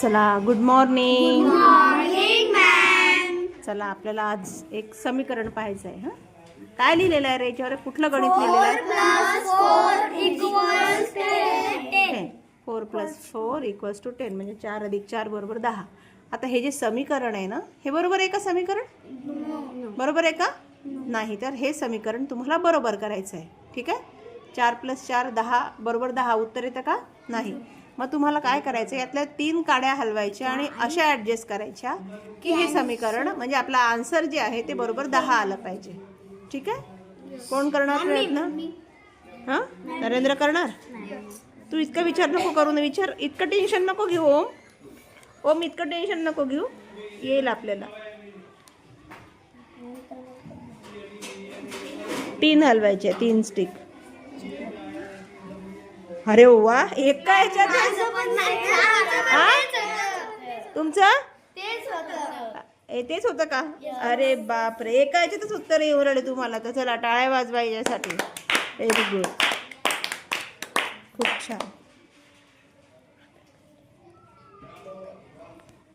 चला good morning चला आपल्याला आज एक समीकरण पाहायचं आहे हा? काय लिहिलेलं आहे रे? याच्यावर कुठलं गणित लिहिलेलं आहे? Four plus four equals to ten म्हणजे चार अधिक चार बरोबर दहा. आता हे जे समीकरण आहे ना हे बरोबर आहे का समीकरण? बरोबर आहे का? नाही तर हे समीकरण तुम्हाला बरोबर करायचं आहे ठीक आहे? चार प्लस चार दहा बरोबर दहा. उत्तर येतं का? नाही. मग तुम्हाला काय करायचं? यातल्या तीन काड्या हलवायच्या आणि अशा ॲडजस्ट करायच्या की हे समीकरण म्हणजे आपला आन्सर जे आहे ते बरोबर दहा आलं पाहिजे. ठीक आहे? कोण करणार प्रयत्न? हां? नरेंद्र करणार? तू इतका विचार नको करू ना विचार. इतकं टेन्शन नको घेऊ ओम. ओम इतकं टेन्शन नको घेऊ. येईल आपल्याला. तीन हलवायचे तीन स्टिक अरे वा एक काय? तुमचं? तेच होतं. का? अरे बापरे एका याच्यातच उत्तर येऊन राहिले तुम्हाला. तर चला टाळ्या वाजवा याच्यासाठी व्हेरी गुड खूप छान.